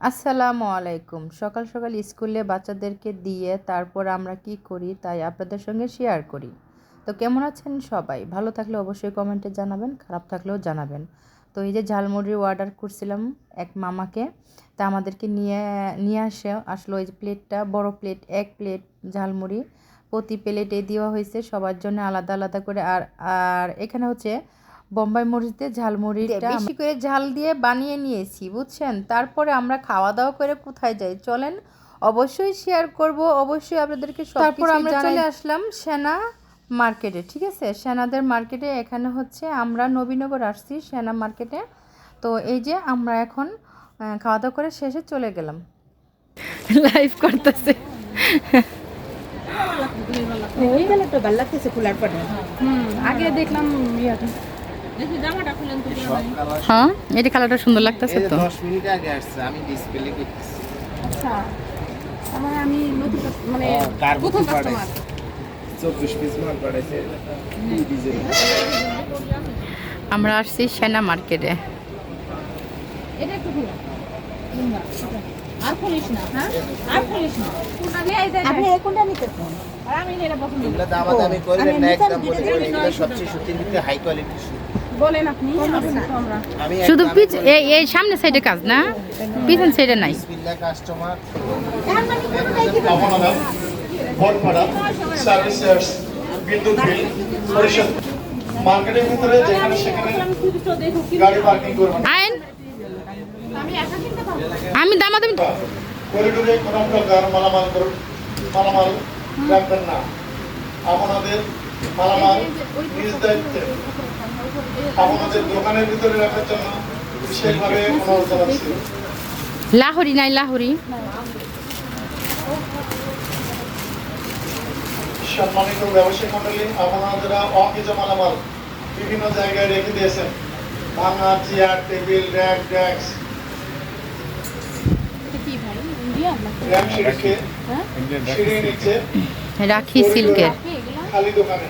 আসসালামু আলাইকুম। সকাল সকাল স্কুলে বাচ্চাদেরকে দিয়ে তারপর আমরা কি করি তাই আপনাদের সঙ্গে শেয়ার করি। তো কেমন আছেন সবাই? ভালো থাকলে অবশ্যই কমেন্টে জানাবেন, খারাপ থাকলেও জানাবেন। তো এই যে ঝালমুড়ি অর্ডার করছিলাম এক মামাকে, তা আমাদেরকে নিয়ে নিয়ে আসে, আসলো ওই প্লেটটা বড় প্লেট এক প্লেট ঝালমুড়ি। প্রতি প্লেটে দেওয়া হয়েছে, সবার জন্য আলাদা আলাদা করে। আর আর এখানে হচ্ছে বোম্বাই মরিচতে ঝালমুড়িটা বেশি করে ঝাল দিয়ে বানিয়ে নিয়েছি বুঝছেন? তারপরে আমরা খাওয়া দাওয়া করে কোথায় যাই চলেন? অবশ্যই শেয়ার করব অবশ্যই আপনাদেরকে তারপর আমরা চলে আসলাম সেনা মার্কেটে ঠিক আছে? সেনাদের মার্কেটে এখানে হচ্ছে আমরা নবীনগর আসছি সেনা মার্কেটে। তো এই যে আমরা এখন খাওয়া দাওয়া করে শেষে চলে গেলাম। লাইভ করতেছে। ওই গেলে তো ভালো লাগতেছে খোলার পরে আগে দেখলাম ইয়াটা হ্যাঁ এটি কালারটা সুন্দর লাগতেছে তো। দশ মিনিট আগে আসছে আমি ডিসপ্লে করতেছি। আচ্ছা আমার আমি নতুন মানে প্রথম কাস্টমার চব্বিশ পিস মাল পাঠাইছে আমরা আসছি সেনা মার্কেটে। এটা একটু খোলা এটা। আর খুলিস না হ্যাঁ? আর খুলিস না। কোনটা নিয়ে আইতে আপনি কোনটা নিতে চান? আর আমি এটা পছন্দ করি। এগুলো করবেন আমি না একদম বলে সবচেয়ে সত্যির ভিতরে হাই কোয়ালিটি বলেন আপনি শুধু পিছ এই এই সামনে সাইডে কাজ না? পিছন সাইডে নাই। বিসমিল্লাহ কাস্টমার আমানত সার্ভিস বিদ্যুৎ বিল পরিশোধ মার্কেটের ভিতরে যেখানে সেখানে আমি খুব তো গাড়ি পার্কিং করবেন আইন? আমি একা কিনতে পারব? আমি দামাদামি করিডোরে কোনো প্রকার মালামাল করুন। মালামাল রাখবেন না। আপনাদের মালামাল নিজ দায়িত্বে। আপনাদের দোকানের ভিতরে রাখার জন্য বিশেষভাবে লাহোরি নাই লাহোরি। সম্মানিত ব্যবসায়ী মন্ডলী আপনারা অকেজ মালামাল বিভিন্ন জায়গায় রেখে দিয়েছেন ভাঙা চেয়ার টেবিল র্যাক ডেস্ক। রাখি। সিল্কের। খালি দোকানে।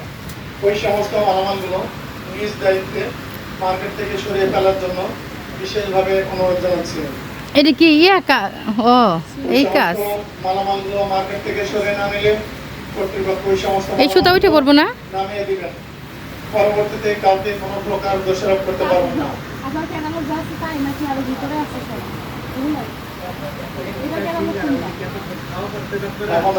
ওই সমস্ত মালামালগুলো নিজ দায়িত্বে মার্কেট থেকে সরিয়ে ফেলার জন্য বিশেষভাবে অনুরোধ জানাচ্ছি। এটা কি ইয়া কা- ও এই কাজ? মালামালগুলো মার্কেট থেকে সরিয়ে না নিলে কর্তৃপক্ষ ওই সমস্ত এই সুতা উঠে পড়ব না? নামিয়ে দিবেন। পরবর্তীতে কাউকে কোনো প্রকার দোষারোপ করতে পারবেন না। আপনার ক্যানালো যা আছে তাই নাকি আরও ভিতরে আছে সব? এখন